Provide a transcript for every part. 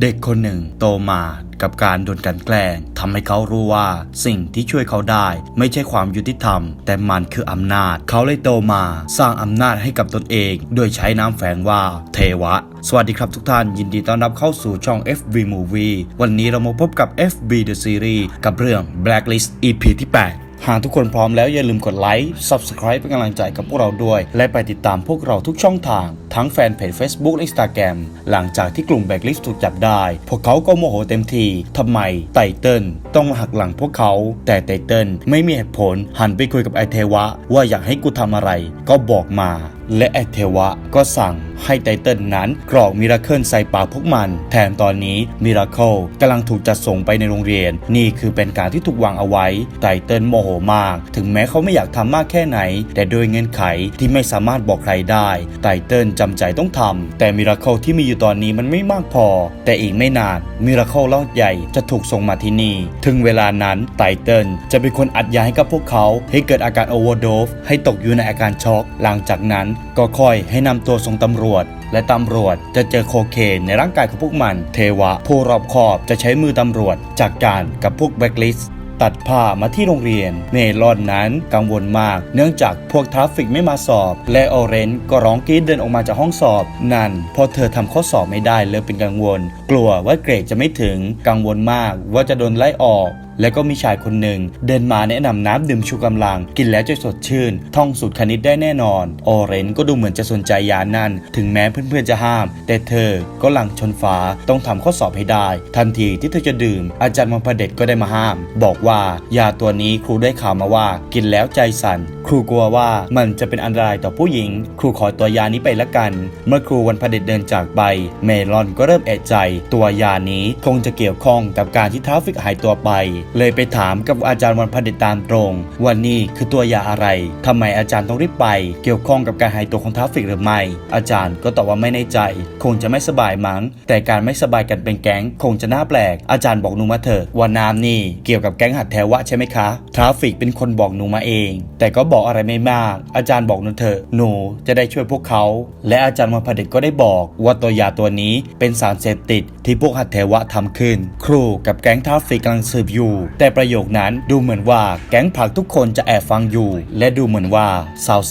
เด็กคนหนึ่งโตมากับการโดนกันแกล้งทำให้เขารู้ว่าสิ่งที่ช่วยเขาได้ ไม่ใช่ความยุติธรรม แต่มันคืออำนาจ เขาเลยโตมา สร้างอำนาจให้กับตนเอง โดยใช้น้ำแฝงว่าเทวะ สวัสดีครับทุกท่าน ยินดีต้อนรับเข้าสู่ช่อง FB Movie วันนี้เรามาพบกับ FB The Series กับเรื่อง Blacklist EP ที่ 8หากทุกคนพร้อมแล้วอย่าลืมกดไลค์ Subscribe เป็นกำลังใจกับพวกเราด้วย และไปติดตามพวกเราทุกช่องทางทั้งแฟนเพจ Facebook และ Instagram หลังจากที่กลุ่มแบล็คลิสต์ถูกจับได้ พวกเขาก็โมโหเต็มทีทำไมไตเติ้ลต้องมาหักหลังพวกเขา แต่ไตเติ้ลไม่มีเหตุผลหันไปคุยกับไอเทวะ ว่าอยากให้กูทำอะไรก็บอกมา และไอเทวะก็สั่งให้ไตเติ้ลนั้นกรอกมิราเคิลใส่ปากพวกมัน แถมตอนนี้มิราเคิลกำลังถูกจัดส่งไปในโรงเรียน นี่คือเป็นการที่ถูกวางเอาไว้ไตเติ้ลโมโหมาก ถึงแม้เขาไม่อยากทำมากแค่ไหน แต่โดยเงื่อนไขที่ไม่สามารถบอกใครได้ไตเติ้ลจำใจต้องทำแต่มิราเคิลที่มีอยู่ตอนนี้มันไม่มากพอ แต่อีกไม่นานมิราเคิลเล่าใหญ่จะถูกส่งมาที่นี่ ถึงเวลานั้นไตเติลจะเป็นคนอัดยาให้กับพวกเขา ให้เกิดอาการโอเวอร์โดฟให้ตกอยู่ในอาการช็อกหลังจากนั้นก็ค่อยให้นำตัวส่งตำรวจและตำรวจจะเจอโคเคนในร่างกายของพวกมัน เทวะผู้รอบคอบจะใช้มือตำรวจจัดการกับพวกแบล็คลิส ตัดผ้ามาที่โรงเรียน เมลอนนั้นกังวลมาก เนื่องจากพวกทราฟฟิกไม่มาสอบ และออเรนก็ร้องกรีดเดินออกมาจากห้องสอบ นั่นพอเธอทำข้อสอบไม่ได้เลยเป็นกังวล กลัวว่าเกรดจะไม่ถึงกังวลมากว่าจะโดนไล่ออก และก็มีชายคนหนึ่งเดินมาแนะนำน้ำดื่มชูกำลัง กินแล้วจะสดชื่น ท่องสูตรคณิตได้แน่นอน ออเรนก็ดูเหมือนจะสนใจยานั่น ถึงแม้เพื่อนๆจะห้าม แต่เธอก็หลังชนฟ้าต้องทำข้อสอบให้ได้ ทันทีที่เธอจะดื่ม อาจารย์มพเดชก็ได้มาห้าม บอกว่ายาตัวนี้ครูได้ข่าวมาว่า กินแล้วใจสั่นครูกลัวว่ามันจะเป็นอันตรายต่อผู้หญิง ครูขอตัวยานี้ไปละกัน เมื่อครูวันพเดชเดินจากไป เมลอนก็เริ่มเอะใจ ตัวยานี้คงจะเกี่ยวข้องกับการที่ทราฟิกหายตัวไปเลยไปถามกับอาจารย์วันพเดตามตรงว่านี่คือตัวยาอะไรทำไมอาจารย์ต้องรีบไป เกี่ยวข้องกับการหายตัวของทราฟิกหรือไม่ อาจารย์ก็ตอบว่าไม่ในใจ คงจะไม่สบายมั้ง แต่การไม่สบายกันเป็นแก๊ง คงจะน่าแปลก อาจารย์บอกหนูมาเถอะว่าน้ำนี่เกี่ยวกับแก๊งหัดแถวะใช่ไหมคะทราฟิกเป็นคนบอกหนูมาเอง แต่ก็บอกอะไรไม่มาก อาจารย์บอกหนูเถอะหนูจะได้ช่วยพวกเขา และอาจารย์วันพเดชก็ได้บอกว่าตัวยาตัวนี้เป็นสารเสพติดที่พวกหัดแถวะทำขึ้น ครูกับแก๊งทราฟฟิกกำลังสืบอยู่แต่ประโยคนั้นดูเหมือนว่าแก๊งผักทุกคนจะแอบฟังอยู่ และดูเหมือนว่า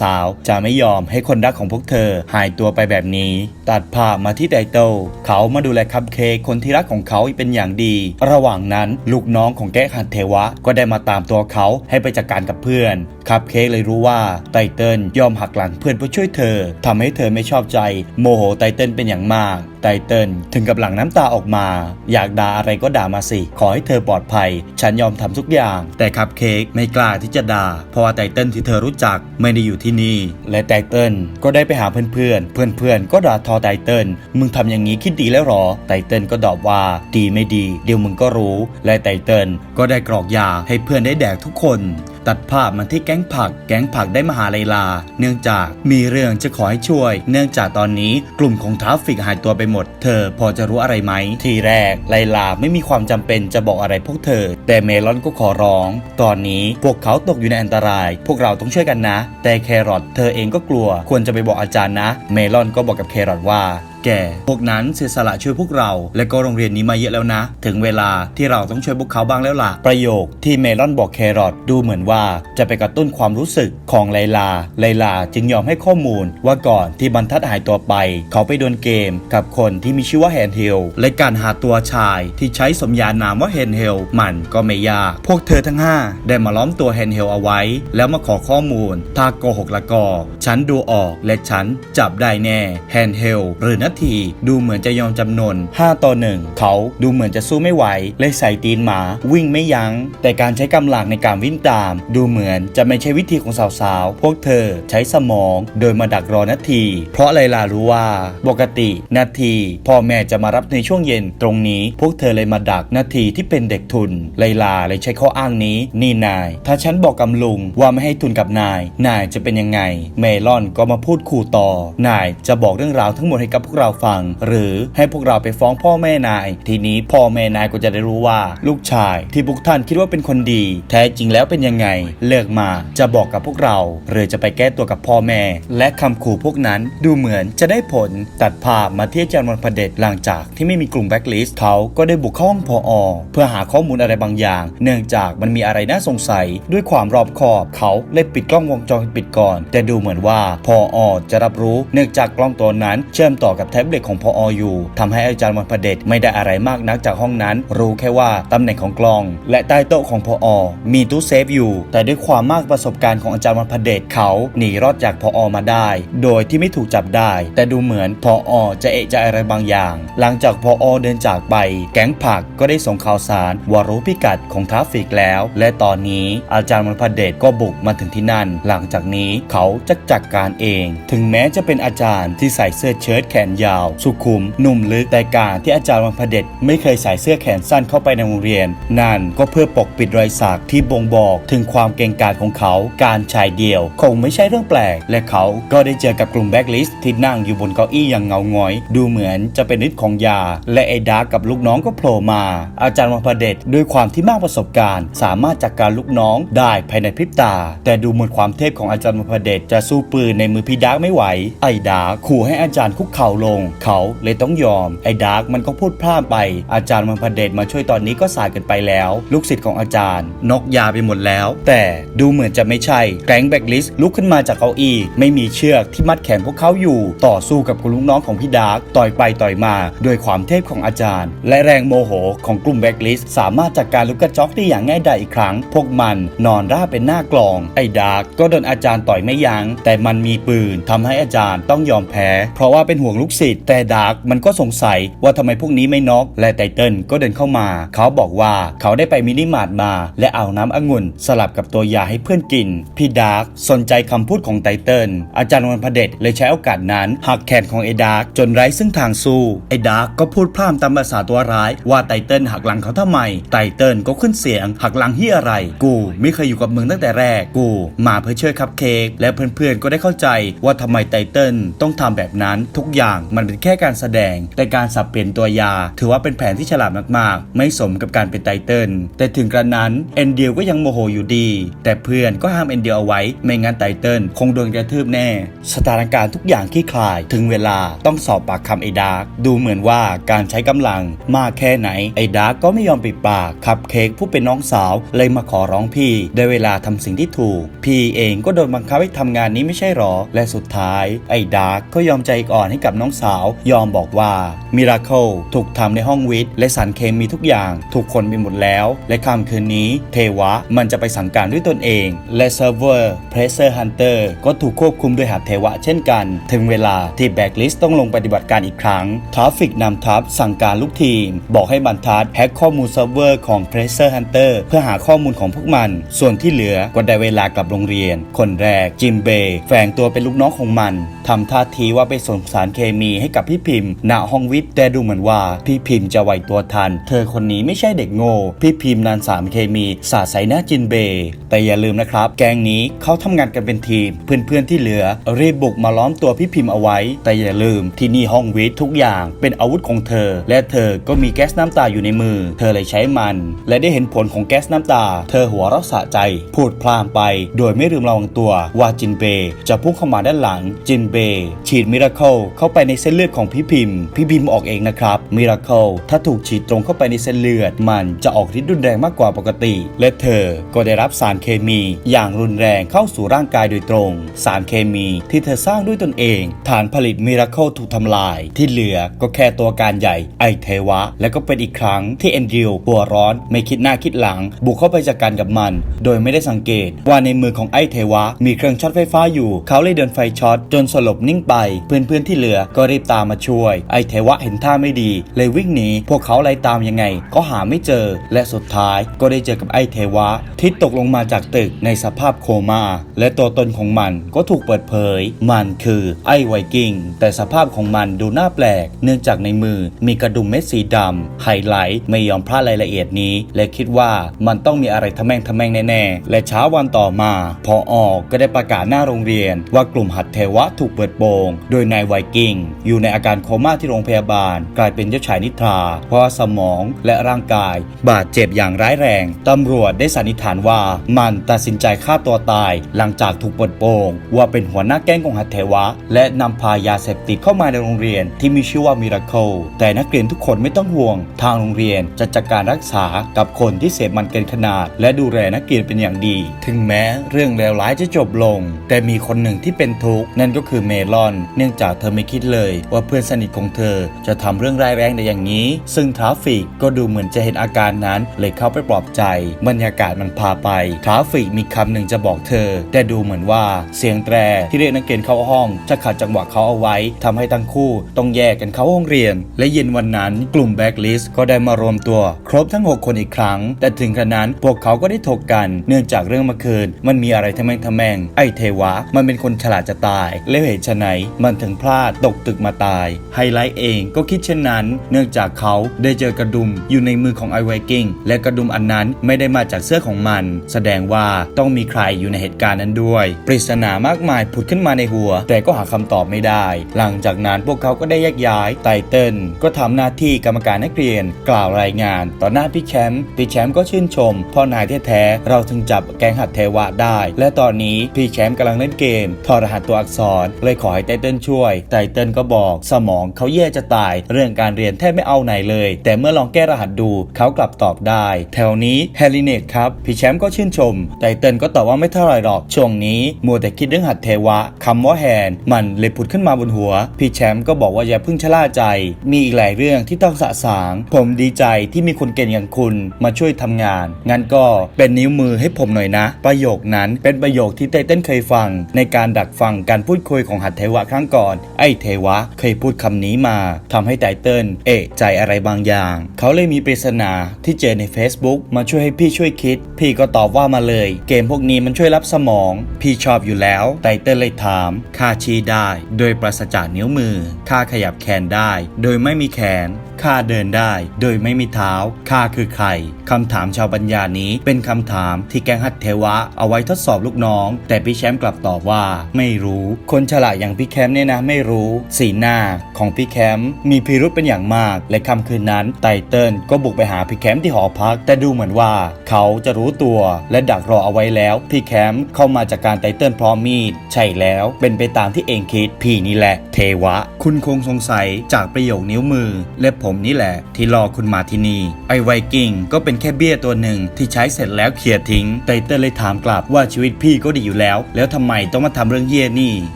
สาวๆ จะไม่ยอมให้คนรักของพวกเธอหายตัวไปแบบนี้ ตัดภาพมาที่ไดโตเขามาดูแลคัพเค้กคนที่รักของเขาเป็นอย่างดี ระหว่างนั้นลูกน้องของแก๊งหัดเทวะ ก็ได้มาตามตัวเขาให้ไปจัดการกับเพื่อนคัพเค้กเลยรู้ว่าไตเติ้ลยอมหักหลังเพื่อนเพื่อช่วยเธอทำให้เธอไม่ชอบใจ โมโหไตเติ้ลเป็นอย่างมาก ไตเติลถึงกับหลั่งน้ำตาออกมา อยากด่าอะไรก็ด่ามาสิ ขอให้เธอปลอดภัย ฉันยอมทำทุกอย่าง แต่คัพเค้กไม่กล้าที่จะด่า เพราะว่าไตเติลที่เธอรู้จักไม่ได้อยู่ที่นี่ และไตเติลก็ได้ไปหาเพื่อนๆ เพื่อนๆ ก็ด่าทอไตเติลมึงทำอย่างนี้คิดดีแล้วหรอ ไตเติลก็ตอบว่าดีไม่ดี เดี๋ยวมึงก็รู้ และไตเติลก็ได้กรอกยาให้เพื่อนได้แดกทุกคน ตัดภาพมาที่แก๊งผัก แก๊งผักได้มาหาไลลา เนื่องจากมีเรื่องจะขอให้ช่วย เนื่องจากตอนนี้กลุ่มของทราฟฟิกหายตัวไปหมด เธอพอจะรู้อะไรไหม ทีแรกไลลาไม่มีความจำเป็นจะบอกอะไรพวกเธอ แต่เมลอนก็ขอร้อง ตอนนี้พวกเขาตกอยู่ในอันตราย พวกเราต้องช่วยกันนะ แต่แครอทเธอเองก็กลัว ควรจะไปบอกอาจารย์นะ เมลอนก็บอกกับแครอทว่า แกพวกนั้นเสียสละช่วยพวกเรา และก็โรงเรียนนี้มาเยอะแล้วนะ ถึงเวลาที่เราต้องช่วยพวกเขาบ้างแล้วล่ะ ประโยคที่เมลอนบอกแครอทดูเหมือนว่าจะไปกระตุ้นความรู้สึกของไลลา ไลลาจึงยอมให้ข้อมูลว่าก่อนที่บรรทัดหายตัวไป เขาไปโดนเกมกับคนที่มีชื่อว่าแฮนเฮลและการหาตัวชายที่ใช้สมญานามว่าแฮนเฮลมันก็ไม่ยาก พวกเธอทั้งห้าได้มาล้อมตัวแฮนเฮลเอาไว้ แล้วมาขอข้อมูลถ้าโกหกละกอฉันดูออกและฉันจับได้แน่แฮนเฮลหรือนาที ดูเหมือนจะยอมจำนน 5 ต่อ 1 เขาดูเหมือนจะสู้ไม่ไหวเลยใส่ตีนหมาวิ่งไม่ยัง้ง แต่การใช้กำลังในการวิ่งตาม ดูเหมือนจะไม่ใช่วิธีของสาวๆ พวกเธอใช้สมองโดยมาดักรอนาที เพราะไลลารู้ว่าปกตินาทีพ่อแม่จะมารับในช่วงเย็นตรงนี้ พวกเธอเลยมาดักนาทีที่เป็นเด็กทุนไลลาเลยใช้ข้ออ้างนี้ นี่นาย ถ้าฉันบอกกำลุงว่าไม่ให้ทุนกับนาย นายจะเป็นยังไง เมลอนก็มาพูดขู่ต่อ นายจะบอกเรื่องราวทั้งหมดให้กับพวกเราฟัง หรือให้พวกเราไปฟ้องพ่อแม่นาย ทีนี้พ่อแม่นายก็จะได้รู้ว่า ลูกชายที่พวกท่านคิดว่าเป็นคนดี แท้จริงแล้วเป็นยังไง เลิกมาจะบอกกับพวกเรา หรือจะไปแก้ตัวกับพ่อแม่ และคำขู่พวกนั้นดูเหมือนจะได้ผลตัดภาพมาที่อาจารย์วันพเดชหลังจากที่ไม่มีกลุ่มแบ็คลิสต์เขาก็ได้บุกเข้าห้องพออเพื่อหาข้อมูลอะไรบางอย่าง เนื่องจากมันมีอะไรน่าสงสัยด้วยความรอบคอบเขาเลยปิดกล้องวงจรปิดก่อน แต่ดูเหมือนว่าพออจะรับรู้เนื่องจากกล้องตัวนั้นเชื่อมต่อกับแท็บเล็ตของพอออยู่ทำให้อาจารย์วันพเดชไม่ได้อะไรมากนักจากห้องนั้น รู้แค่ว่าตำแหน่งของกลอง และใต้โต๊ะของพออมีตู้เซฟอยู่ แต่ด้วยความมากประสบการณ์ของอาจารย์วันพเดชเขาหนีรอดจากพออมาได้ โดยที่ไม่ถูกจับได้ แต่ดูเหมือนพออจะเอะใจอะไรบางอย่าง หลังจากพออเดินจากไป แก๊งผักก็ได้ส่งข่าวสารว่ารู้พิกัดของทราฟฟิกแล้ว และตอนนี้อาจารย์วันพเดชก็บุกมาถึงที่นั่น หลังจากนี้เขาจะจัดการเอง ถึงแม้จะเป็นอาจารย์ที่ใส่เสื้อเชิ้ตแขนยาว สุขุม นุ่มลึกแต่การที่อาจารย์วันพเดชไม่เคยใส่เสื้อแขนสั้นเข้าไปในโรงเรียน นั่นก็เพื่อปกปิดรอยสักที่บ่งบอกถึงความเก่งกาจของเขา การชายเดียว คงไม่ใช่เรื่องแปลก และเขาก็ได้เจอกับกลุ่มแบ็คลิสที่นั่งอยู่บนเก้าอี้อย่างเงาหงอย ดูเหมือนจะเป็นฤทธิ์ของยา และไอ้ดาร์กับลูกน้องก็โผล่มา อาจารย์วันพเดชด้วยความที่มากประสบการณ์ สามารถจัดกการลูกน้องได้ภายในพริบตา แต่ดูเหมือนความเทพของอาจารย์วันพเดชจะสู้ปืนในมือพี่ดาร์กไม่ไหว ไอ้ดากขู่ให้อาจารย์คุกเข่าลง เขาเลยต้องยอม ไอ้ดาร์กมันก็พูดพร่ำไป อาจารย์วันพเดชมาช่วยตอนนี้ก็สายเกันไปแล้ว ลูกศิษย์ของอาจารย์นกยาไปหมดแล้ว แต่ดูเหมือนจะไม่ใช่แก๊งแบ็กลิสลุกขึ้นมาจากเก้าอี้ไม่มีเชือกที่มัดแขนพวกเขาอยู่ ต่อสู้กับกลุ่มลูกน้องของพี่ดาร์กต่อยไปต่อยมาด้วยความเทพของอาจารย์ และแรงโมโหของกลุ่มแบ็กลิสสามารถจัดการลูกกระจอกได้อย่างง่ายดายอีกครั้ง พวกมันนอนราบเป็นหน้ากลอง ไอ้ดาร์กก็โดนอาจารย์ต่อยไม่ยัง้งแต่มันมีปืนทำให้อาจารย์ต้องยอมแพ้ เพราะว่าเป็นห่วงลูกศิษย์แต่ดาร์กมันก็สงสัยว่าทำไมพวกนี้ไม่น็อกและไตเติลก็เดินเข้ามา เขาบอกว่าเขาได้ไปมินิมาร์ทมา และเอาน้ำองุ่น สลับกับตัวยาให้เพื่อนกิน พี่ดาร์กสนใจคำพูดของไตเติลอาจารย์วันพเดชเลยใช้โอกาสนั้นหักแขนของไอ้ดาร์กจนไร้ซึ่งทางสู้ไอ้ดาร์กก็พูดพร่ำตามภาษาตัวร้ายว่าไตเติลหักหลังเขาทำไมไตเติลก็ขึ้นเสียงหักหลังที่อะไร กูไม่เคยอยู่กับมึงตั้งแต่แรกกู มาเพื่อช่วยคับเค้กและเพื่อนๆก็ได้เข้าใจว่าทำไมไตเติลต้องทำแบบนั้นทุกอย่างมันเป็นแค่การแสดง แต่การสับเปลี่ยนตัวยา ถือว่าเป็นแผนที่ฉลาดมากๆ ไม่สมกับการเป็นไตเติลแต่ถึงกระนั้นเอ็นเดียวก็ยังโมโหอยู่ดี แต่เพื่อนก็ห้ามเอ็นเดียวเอาไว้ ไม่งั้นไตเติลคงโดนกระทืบแน่ สถานการณ์ทุกอย่างคลี่คลาย ถึงเวลาต้องสอบปากคำไอ้ดาร์กดูเหมือนว่าการใช้กำลังมากแค่ไหนไอ้ดาร์กก็ไม่ยอมปิดปากคับเค้กผู้เป็นน้องสาวเลยมาขอร้องพี่ ได้เวลาทำสิ่งที่ถูก พี่เองก็โดนบังคับให้ทำงานนี้ไม่ใช่หรอ และสุดท้ายไอ้ดาร์กก็ยอมใจอ่อนให้กับน้องสาว ยอมบอกว่ามิราเคิลถูกทำในห้องวิทย์และสารเคมีทุกอย่าง ถูกคนไปหมดแล้ว และค่ำคืนนี้เทวะมันจะไปสั่งการด้วยตนเอง และเซิร์ฟเวอร์เพรสเซอร์ฮันเตอร์ก็ถูกควบคุมโดยหัดเทวะเช่นกัน ถึงเวลาที่แบ็กลิสต้องลงปฏิบัติการอีกครั้งทราฟิกนำทัพสั่งการลูกทีม บอกให้บรรทัดแฮ็กข้อมูลเซิร์ฟเวอร์ของเพรสเซอร์ฮันเตอร์เพื่อหาข้อมูลของพวกมัน ส่วนที่เหลือก็ได้เวลากลับโรงเรียน คนแรกจิมเบย์แฝงตัวเป็นลูกน้องของมันทำท่าทีว่าไปส่งสารเคมีให้กับพี่พิมพ์ณห้องวิทย์แต่ดูเหมือนว่าพี่พิมพ์จะไหวตัวทัน เธอคนนี้ไม่ใช่เด็กโง่พี่พิมพ์นานสารเคมีสาใสหน้าจินเบย์แต่อย่าลืมนะครับ แกงนี้เขาทำงานกันเป็นทีม เพื่อนๆที่เหลือรีบบุกมาล้อมตัวพี่พิมพ์เอาไว้ แต่อย่าลืมที่นี่ห้องวิทย์ทุกอย่างเป็นอาวุธของเธอ และเธอก็มีแก๊สน้ำตาอยู่ในมือ เธอเลยใช้มัน และได้เห็นผลของแก๊สน้ำตา เธอหัวเราะสะใจพูดพลามไป โดยไม่ลืมระวังตัวว่าจินเบย์จะพุ่งเข้ามาด้านหลังจินเบย์ฉีดมิราเคิลเข้าไปในเส้นเลือดของพี่พิมพ์ พี่พิมพ์ออกเองนะครับมิราเคิลถ้าถูกฉีดตรงเข้าไปในเส้นเลือด มันจะออกฤทธิ์รุนแรงมากกว่าปกติ และเธอก็ได้รับสารเคมี อย่างรุนแรงเข้าสู่ร่างกายโดยตรง สารเคมีที่เธอสร้างด้วยตนเอง ฐานผลิตมิราเคิลถูกทำลาย ที่เหลือก็แค่ตัวการใหญ่ไอเทวะ และก็เป็นอีกครั้งที่แอนดริวหัวร้อนไม่คิดหน้าคิดหลัง บุกเข้าไปจัดการกับมัน โดยไม่ได้สังเกตว่าในมือของไอเทวะ มีเครื่องช็อตไฟฟ้าอยู่ เขาเลยเดินไฟช็อตจนสลบนิ่งไป เพื่อนๆที่เหลือก็รีบตามมาช่วย ไอเทวะเห็นท่าไม่ดี เลยวิ่งหนีพวกเขาไล่ตามยังไง ก็หาไม่เจอ และสุดท้ายก็ได้เจอกับไอเทวะ ที่ตกลงมาจากตึกในสภาพโคม่าและตัวตนของมันก็ถูกเปิดเผย มันคือไอไวกิ้งแต่สภาพของมันดูน่าแปลก เนื่องจากในมือมีกระดุมเม็ดสีดำไฮไลท์ไม่ยอมพลาดรายละเอียดนี้ และคิดว่ามันต้องมีอะไรทะแม่งทะแม่งแน่ๆ และเช้าวันต่อมา พอออกก็ได้ประกาศหน้าโรงเรียนว่ากลุ่มหัดเทวะถูกเปิดโปง โดยนายไวกิ้งอยู่ในอาการโคม่าที่โรงพยาบาล กลายเป็นเจ้าชายนิทรา เพราะสมองและร่างกาย บาดเจ็บอย่างร้ายแรง ตำรวจได้สันนิษฐานว่ามันตัดสินใจฆ่าตัวตาย หลังจากถูกปดโปงว่าเป็นหัวหน้าแก๊งของหัตเทวะ และนำพายาเสพติดเข้ามาในโรงเรียนที่มีชื่อว่ามิราเคิลแต่นักเรียนทุกคนไม่ต้องห่วง ทางโรงเรียนจะจัดการรักษากับคนที่เสพมันเกินขนาด และดูแลนักเรียนเป็นอย่างดี ถึงแม้เรื่องเลวร้ายจะจบลง แต่มีคนหนึ่งที่เป็นทุกข์นั่นก็คือเมลอน เนื่องจากเธอไม่คิดเลยว่าเพื่อนสนิทของเธอจะทำเรื่องร้ายแรงในอย่างนี้ ซึ่งทราฟิกก็ดูเหมือนจะเห็นอาการนั้นเลยเข้าไปปลอบใจ บรรยากาศมันพาไปทราฟิกมีคำหนึ่งจะบอกเธอ แต่ดูเหมือนว่าเสียงแตรที่เรียกนักเรียนเข้าห้องจะขัดจังหวะเขาเอาไว้ทำให้ทั้งคู่ต้องแยกกันเข้าห้องเรียน และเย็นวันนั้นกลุ่มแบ็กลิสก็ได้มารวมตัว ครบทั้ง 6 คนอีกครั้ง แต่ถึงกระนั้นพวกเขาก็ได้ถกกัน เนื่องจากเรื่องเมื่อคืน มันมีอะไรทำแมงทำแมงไอเทวะ มันเป็นคนฉลาดจะตาย แล้วเหตุไฉนมันถึงพลาดตกตึกมาตาย ไฮไลท์เองก็คิดเช่นนั้น เนื่องจากเขาได้เจอกระดุมอยู่ในมือของไอไวกิ้งและกระดุมอันนั้นไม่ได้มาจากเสื้อของมัน แสดงว่าต้องมีใครอยู่ในเหตุการณ์นั้นด้วย ปริศนามากมายผุดขึ้นมาในหัว แต่ก็หาคำตอบไม่ได้ หลังจากนั้นพวกเขาก็ได้แยกย้ายไตเติลก็ทำหน้าที่กรรมการนักเรียน กล่าวรายงาน ต่อหน้าพี่แชมป์พี่แชมป์ก็ชื่นชมพ่อนายแท้ๆเราถึงจับแกงหัดเทวะได้ และตอนนี้พี่แชมป์กำลังเล่นเกมถอดรหัสตัวอักษรเลยขอให้ไตเติลช่วยไตเติลก็บอก สมองเขาแย่จะตาย เรื่องการเรียนแทบไม่เอาไหนเลย แต่เมื่อลองแก้รหัสดูเขากลับตอบได้ แถวนี้แฮร์ริเนตครับพี่แชมป์ก็ชื่นชม ไตเติลก็ตอบว่าไม่เท่าไรหรอก ช่วงนี้ มัวแต่คิดเรื่องหัดเทวะคำว่าแฮนมันเลยผุดขึ้นมาบนหัว พี่แชมป์ก็บอกว่าอย่าเพิ่งชะล่าใจ มีอีกหลายเรื่องที่ต้องสะสาง ผมดีใจที่มีคนเก่งอย่างคุณมาช่วยทำงาน งั้นก็เป็นนิ้วมือให้ผมหน่อยนะ ประโยคนั้นเป็นประโยคที่ไตเติลเคยฟัง ในการดักฟังการพูดคุยของหัดเทวะครั้งก่อน ไอ้เทวะ เคยพูดคำนี้มาทำให้ไตเติ้ลเอกใจอะไรบางอย่าง เขาเลยมีปริศนาที่เจอใน Facebook มาช่วยให้พี่ช่วยคิด พี่ก็ตอบว่ามาเลย เกมพวกนี้มันช่วยรับสมอง พี่ชอบอยู่แล้ว ไตเติ้ลเลยถามค่าชี้ได้ โดยปราศจากนิ้วมือค่าขยับแขนได้ โดยไม่มีแขนข้าเดินได้ โดยไม่มีเท้าข้าคือใครคำถามชาวปัญญานี้เป็นคำถามที่แกงฮัตเทวะ เอาไว้ทดสอบลูกน้อง แต่พี่แชมป์กลับตอบว่า ไม่รู้ คนฉลาดอย่างพี่แคมป์เนี่ยนะไม่รู้ สีหน้าของพี่แคมป์มีพิรุธเป็นอย่างมาก และค่ำคืนนั้นไตเติ้ลก็บุกไปหาพี่แคมป์ที่หอพัก แต่ดูเหมือนว่า เขาจะรู้ตัวและดักรอเอาไว้แล้วพี่แคมป์เข้ามาจากการไตเติ้ลพร้อมมีดใช่แล้วเป็นไปตามที่เองคิดพี่นี่แหละ เทวะ คุณคงสงสัยจากประโยคนิ้วมือและผมนี่แหละ ที่รอคุณมาที่นี่ ไอไวกิ้งก็เป็นแค่เบี้ยตัวหนึ่งที่ใช้เสร็จแล้วเขี่ยทิ้งไตเติ้ลเลยถามกลับว่าชีวิตพี่ก็ดีอยู่แล้ว แล้วทำไมต้องมาทำเรื่องเยี่ยนี่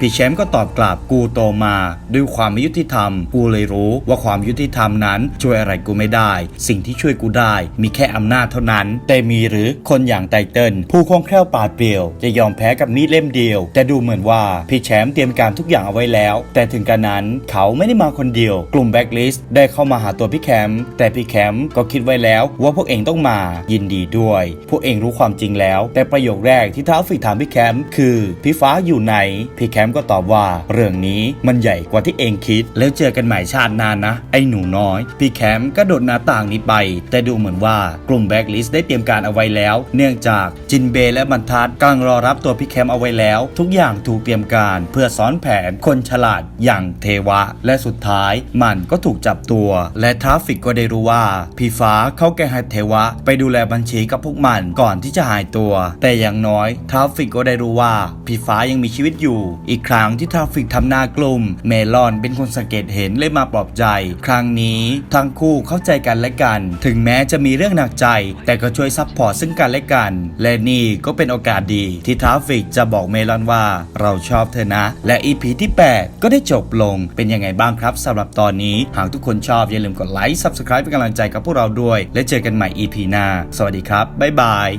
พี่แชมป์ก็ตอบกลับกูโตมา ด้วยความยุติธรรม กูเลยรู้ว่าความยุติธรรมนั้นช่วยอะไรกูไม่ได้ สิ่งที่ช่วยกูได้ มีแค่อำนาจเท่านั้น แต่มีหรือคนอย่างไตเติ้ลผู้คล่องแคล่วปาดเปรียว จะยอมแพ้กับมีดเล่มเดียว แต่ดูเหมือนว่าพี่แชมป์เตรียมการทุกอย่างเอาไว้แล้ว แต่ถึงกระนั้นเขาไม่ได้มาคนเดียว กลุ่มแบ็กลิสต์ได้เข้ามาาหาตัวพี่แคมป์แต่พี่แคมป์ก็คิดไว้แล้วว่าพวกเองต้องมายินดีด้วย พวกเองรู้ความจริงแล้ว แต่ประโยคแรกที่ท้าวฟิกถามพี่แคมป์คือพี่ฟ้าอยู่ไหนพี่แคมป์ก็ตอบว่า เรื่องนี้มันใหญ่กว่าที่เองคิด แล้วเจอกันใหม่ชาติหนานนะ ไอ้หนูน้อย พี่แคมป์ก็โดดหน้าต่างนี้ไป แต่ดูเหมือนว่ากลุ่มแบ็กลิสต์ได้เตรียมการเอาไว้แล้ว เนื่องจากจินเบย์และบรรทัดกำลังรอรับตัวพี่แคมป์เอาไว้แล้ว ทุกอย่างถูกเตรียมการเพื่อซ้อนแผนคนฉลาดอย่างเทวะ และสุดท้ายมันก็ถูกจับตัวและทราฟิกก็ได้รู้ว่าพี่ฟ้าเข้าแกงฮัตเทวะ ไปดูแลบัญชีกับพวกมันก่อนที่จะหายตัว แต่อย่างน้อยทราฟิกก็ได้รู้ว่าพี่ฟ้ายังมีชีวิตอยู่ อีกครั้งที่ทราฟิกทำหน้ากลุ่ม เมลอนเป็นคนสังเกตเห็นเลยมาปลอบใจ ครั้งนี้ทั้งคู่เข้าใจกันและกัน ถึงแม้จะมีเรื่องหนักใจ แต่ก็ช่วยซัพพอร์ตซึ่งกันและกัน และนี่ก็เป็นโอกาสดีที่ทราฟิกจะบอกเมลอนว่าเราชอบเธอนะ และอีพีที่ 8 ก็ได้จบลงเป็นยังไงบ้างครับสำหรับตอนนี้หากทุกคนชอบอย่าลืมกดไลค์ Subscribe เป็นกำลังใจกับพวกเราด้วย และเจอกันใหม่ EP หน้า สวัสดีครับ บ๊ายบาย